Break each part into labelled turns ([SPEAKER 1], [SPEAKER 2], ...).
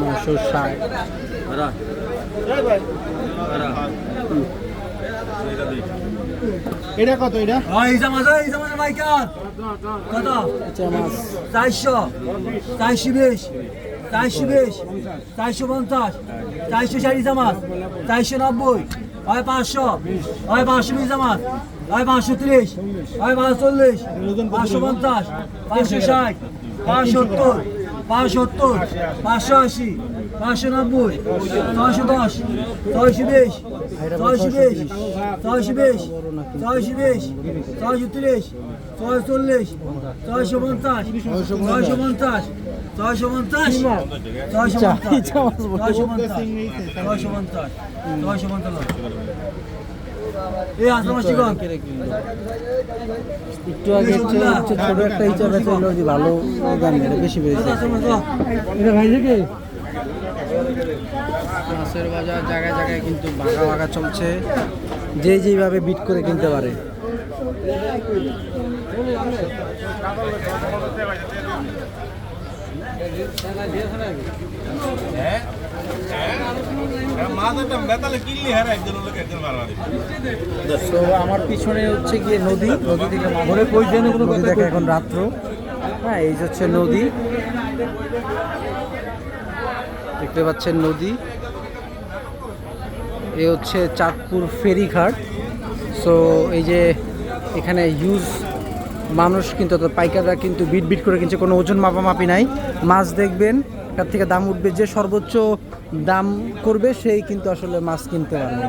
[SPEAKER 1] নশো ষাট
[SPEAKER 2] এটা কত এটা?
[SPEAKER 3] ওই জামাজ ওই জামাজ মাইকাল কত? চারশো। চারশো বিশ। চারশো বিশ। চারশো পঞ্চাশ। চারশো ষাট জামাত চারশো নব্বই। হয় পাঁচশো। হয় পাঁচশো বিশ জামাত হয় পাঁচশো ত্রিশ। হয় পাঁচশো চল্লিশ। পাঁচশো পঞ্চাশ। পাঁচশো ষাট। সত্তর পাঁচশো সত্তর পাঁচশো আশি পাঁচশো নব্বই ছয়শো দশ ছয়শো বিশ ছয়শো বিশ ছয়শো বিশ ছয়শো বিশ ছয়শো তিরিশ ছয়শো চল্লিশ ছয়শো পঞ্চাশ ছয়শো পঞ্চাশ ছয়শো পঞ্চাশ ছয়শো
[SPEAKER 1] ইচা
[SPEAKER 3] পঞ্চাশ
[SPEAKER 1] ইচা মাছ বলে।
[SPEAKER 3] ছয়শো পঞ্চাশ ছয়শো পঞ্চাশ ছয়শো পঞ্চাশ এই আসলাম শিবন
[SPEAKER 1] একটু আগে হচ্ছে হচ্ছে ছোট একটা ইচা বেচা হলো যে ভালো দাম এটা বেশি বেড়েছে। এটা ভাই থেকে? মাছের বাজার জায়গায় জায়গায় কিন্তু ভাগা ভাগা চলছে। যে যেভাবে বিট করে কিনতে পারে। আমার পিছনে হচ্ছে গিয়ে নদী নদী থেকে ঘরে কোনো নদী দেখা এখন রাত্র। হ্যাঁ এই হচ্ছে নদী। দেখতে পাচ্ছেন নদী। এ হচ্ছে চাঁদপুর ফেরিঘাট। সো এই যে এখানে হিউজ মানুষ কিন্তু অর্থাৎ পাইকাররা কিন্তু বিট বিট করে কিনছে, কোনো ওজন মাপামাপি নাই। মাছ দেখবেন, তার থেকে দাম উঠবে, যে সর্বোচ্চ দাম করবে, সেই কিন্তু আসলে মাছ কিনতে পারবে।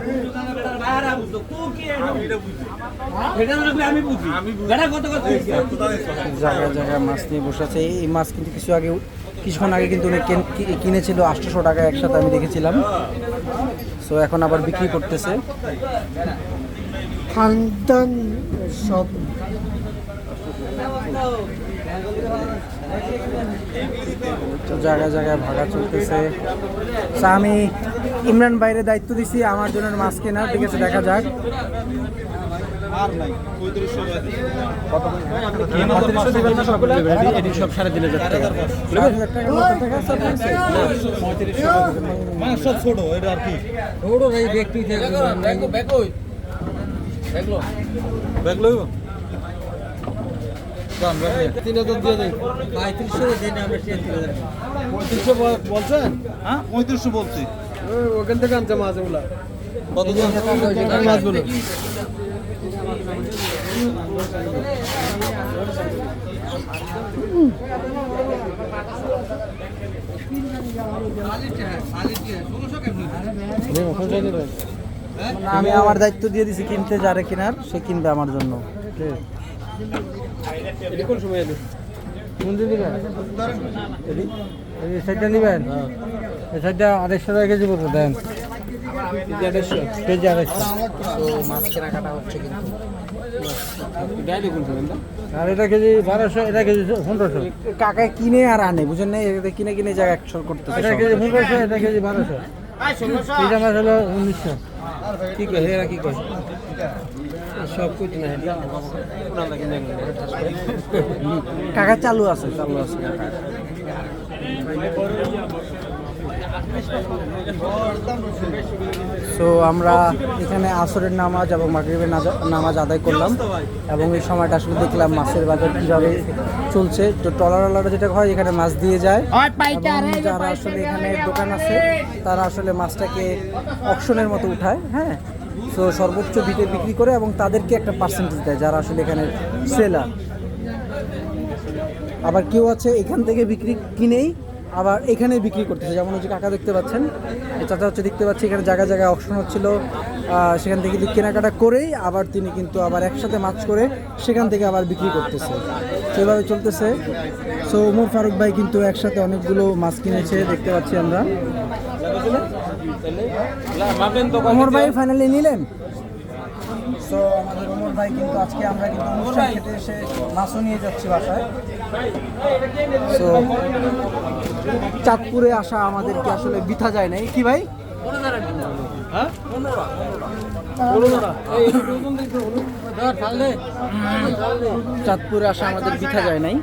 [SPEAKER 1] জায়গায় জায়গায় মাছ নিয়ে বসে আছে। এই মাছ কিন্তু কিছু আগে, কিছুক্ষণ আগে কিন্তু উনি কিনেছিল আটশোশো টাকা একসাথে আমি দেখেছিলাম। সো এখন আবার বিক্রি করতেছে। সব জায়গায় জায়গায় ভাগা চলতেছে আমি ইমরান বাইরে দায়িত্ব দিছি আমার জন্য মাছ কেনার ঠিক আছে দেখা যাক
[SPEAKER 2] সব সাড়ে বলছেন হ্যাঁ পঁয়ত্রিশশো বলছি ওখান থেকে আনছে মাছগুলো
[SPEAKER 1] আমি আমার দায়িত্ব দিয়ে দিছি কিনতে, যারে কিনার, সে কিনবে আমার জন্য।
[SPEAKER 2] এটা কোন সময় এলো?
[SPEAKER 1] কোন দিন এই সাইডটা নেবেন? সাইডটা আড়াইশো টাকা কেজি পড়বে দেন।
[SPEAKER 2] দেড়শো
[SPEAKER 1] কেজি আড়াইশো। তো মাছ কেনাকাটা হচ্ছে কিন্তু। আর এটা কেজি বারোশো এটা কেজি পনেরোশো। কাকা কিনে আর আনে বুঝেন না এটা কিনে কিনে জায়গা একশো করতে এটা কেজি পনেরোশো এটা কেজি বারোশো। এটা মাছ হলো উনিশশো।
[SPEAKER 2] কি কয় হেরা কি কয়? সব কিছু না
[SPEAKER 1] কাকা চালু আছে চালু আছে সো আমরা এখানে আসরের নামাজ এবং মাগরিবের নামাজ আদায় করলাম এবং এই সময়টা আসলে দেখলাম মাছের বাজার কীভাবে চলছে। তো টলারওয়ালারা যেটা হয় এখানে মাছ দিয়ে যায় যারা আসলে এখানে দোকান আছে তারা আসলে মাছটাকে অকশনের মতো উঠায় হ্যাঁ? তো সর্বোচ্চ বিটে বিক্রি করে এবং তাদেরকে একটা পার্সেন্টেজ দেয় যারা আসলে এখানে সেলার আবার কেউ আছে এখান থেকে বিক্রি কিনেই আবার এখানে বিক্রি করতেছে। যেমন হচ্ছে কাকা দেখতে পাচ্ছেন চাচা হচ্ছে দেখতে পাচ্ছি, এখানে জায়গায় জায়গায় অপশন হচ্ছিল। সেখান থেকে কিন্তু কেনাকাটা করেই আবার তিনি কিন্তু আবার একসাথে মাছ করে সেখান থেকে আবার বিক্রি করতেছে। সেভাবে চলতেছে। সো ওমর ফারুক ভাই কিন্তু একসাথে অনেকগুলো মাছ কিনেছে, দেখতে পাচ্ছি আমরা। ওমর ভাই ফাইনালি নিলেন? সো আমাদের ওমর ভাই কিন্তু আজকে আমরা কিন্তু খেতে এসে মাছও নিয়ে যাচ্ছি বাসায়। সো চাঁদপুরে আসা আমাদেরকে আসলে বিথা যায় নাই। কি ভাই? চাঁদপুরে আসা আমাদের বিথা যায় নাই।